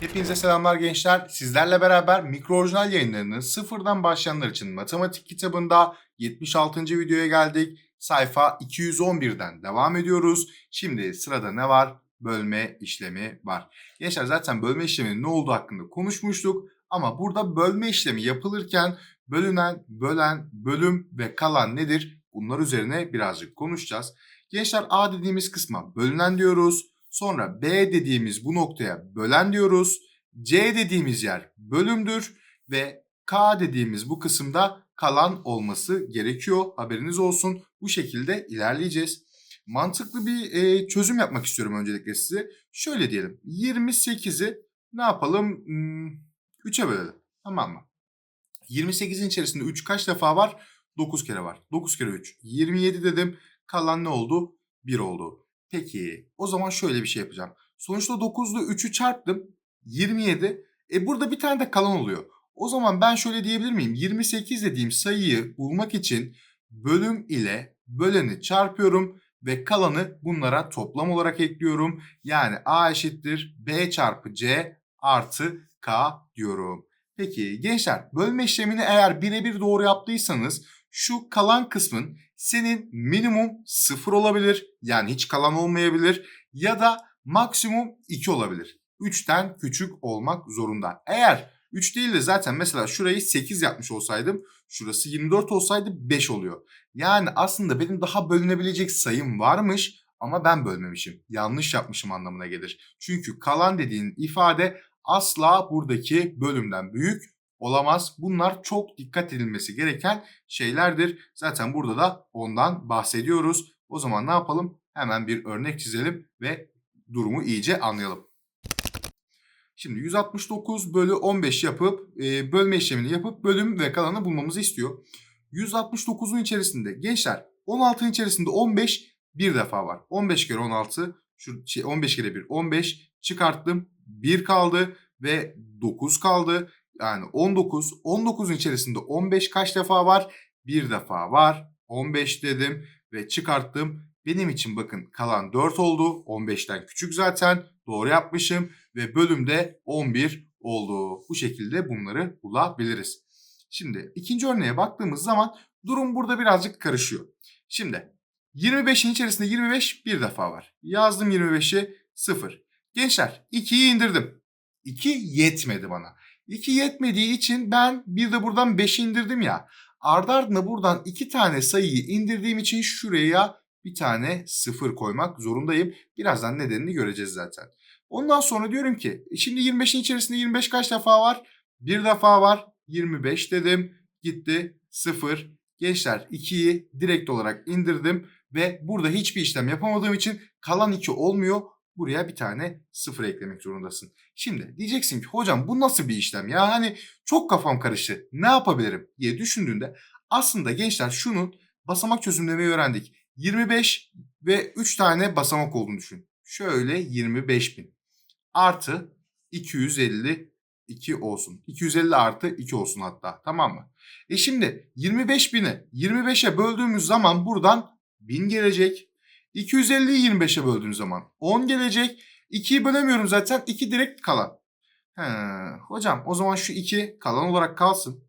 Hepinize selamlar gençler. Sizlerle beraber mikro orijinal yayınlarının sıfırdan başlayanlar için matematik kitabında 76. videoya geldik. Sayfa 211'den devam ediyoruz. Şimdi sırada ne var? Bölme işlemi var. Gençler zaten bölme işleminin ne olduğu hakkında konuşmuştuk. Ama burada bölme işlemi yapılırken bölünen, bölen, bölüm ve kalan nedir? Bunlar üzerine birazcık konuşacağız. Gençler A dediğimiz kısma bölünen diyoruz. Sonra B dediğimiz bu noktaya bölen diyoruz. C dediğimiz yer bölümdür ve K dediğimiz bu kısımda kalan olması gerekiyor. Haberiniz olsun. Bu şekilde ilerleyeceğiz. Mantıklı bir e, çözüm yapmak istiyorum öncelikle size. Şöyle diyelim. 28'i ne yapalım? Hmm, 3'e bölelim. Tamam mı? 28'in içerisinde 3 kaç defa var? 9 kere var. 9 kere 3. 27 dedim. Kalan ne oldu? 1 oldu. Peki o zaman şöyle bir şey yapacağım. Sonuçta 9 ile 3'ü çarptım. 27. E burada bir tane de kalan oluyor. O zaman ben şöyle diyebilir miyim? 28 dediğim sayıyı bulmak için bölüm ile böleni çarpıyorum ve kalanı bunlara toplam olarak ekliyorum. Yani A eşittir B çarpı C artı K diyorum. Peki gençler bölme işlemini eğer birebir doğru yaptıysanız şu kalan kısmın senin minimum 0 olabilir. Yani hiç kalan olmayabilir. Ya da maksimum 2 olabilir. 3'ten küçük olmak zorunda. Eğer 3 değil de zaten mesela şurayı 8 yapmış olsaydım şurası 24 olsaydı 5 oluyor. Yani aslında benim daha bölünebilecek sayım varmış ama ben bölmemişim. Yanlış yapmışım anlamına gelir. Çünkü kalan dediğin ifade asla buradaki bölümden büyük olamaz. Bunlar çok dikkat edilmesi gereken şeylerdir. Zaten burada da ondan bahsediyoruz. O zaman ne yapalım? Hemen bir örnek çizelim ve durumu iyice anlayalım. Şimdi 169 bölü 15 yapıp e, bölme işlemini yapıp bölüm ve kalanı bulmamızı istiyor. 169'un içerisinde gençler 16'ın içerisinde 15 bir defa var. 15 kere 16 şu şey 15 kere 1 15 çıkarttım 1 kaldı ve 9 kaldı. Yani 19 19'un içerisinde 15 kaç defa var? Bir defa var. 15 dedim ve çıkarttım. Benim için bakın kalan 4 oldu. 15'ten küçük zaten. Doğru yapmışım ve bölümde 11 oldu. Bu şekilde bunları bulabiliriz. Şimdi ikinci örneğe baktığımız zaman durum burada birazcık karışıyor. Şimdi 25'in içerisinde 25 bir defa var. Yazdım 25'i 0. Gençler 2'yi indirdim. 2 yetmedi bana. 2 yetmediği için ben bir de buradan 5'i indirdim ya. Ardı ardına buradan 2 tane sayıyı indirdiğim için şuraya bir tane 0 koymak zorundayım. Birazdan nedenini göreceğiz zaten. Ondan sonra diyorum ki e şimdi 25'in içerisinde 25 kaç defa var? Bir defa var. 25 dedim. Gitti 0. Gençler 2'yi direkt olarak indirdim ve burada hiçbir işlem yapamadığım için kalan 2 olmuyor. Buraya bir tane 0 eklemek zorundasın. Şimdi diyeceksin ki hocam bu nasıl bir işlem ya hani çok kafam karıştı ne yapabilirim diye düşündüğünde aslında gençler şunun basamak çözümlemeyi öğrendik. 25 ve 3 tane basamak olduğunu düşün. Şöyle 25 bin artı 252 olsun. 250 artı 2 olsun hatta tamam mı? E şimdi 25 bini 25'e böldüğümüz zaman buradan 1000 gelecek. 250'yi 25'e böldüğüm zaman 10 gelecek. 2'yi bölemiyorum zaten. 2 direkt kalan. He, hocam o zaman şu 2 kalan olarak kalsın.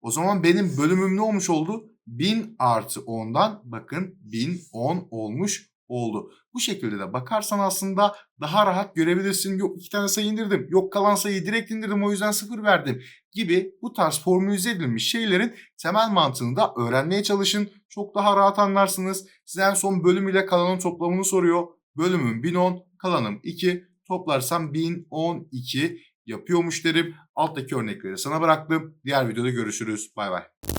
O zaman benim bölümüm ne olmuş oldu? 1000 artı 10'dan bakın 1010 olmuş oldu. Bu şekilde de bakarsan aslında daha rahat görebilirsin. Yok iki tane sayı indirdim. Yok kalan sayıyı direkt indirdim o yüzden sıfır verdim gibi bu tarz formülize edilmiş şeylerin temel mantığını da öğrenmeye çalışın. Çok daha rahat anlarsınız. Size en son bölüm ile kalanın toplamını soruyor. Bölümüm 1010, kalanım 2. Toplarsam 1012 yapıyormuş derim. Alttaki örnekleri sana bıraktım. Diğer videoda görüşürüz. Bay bay.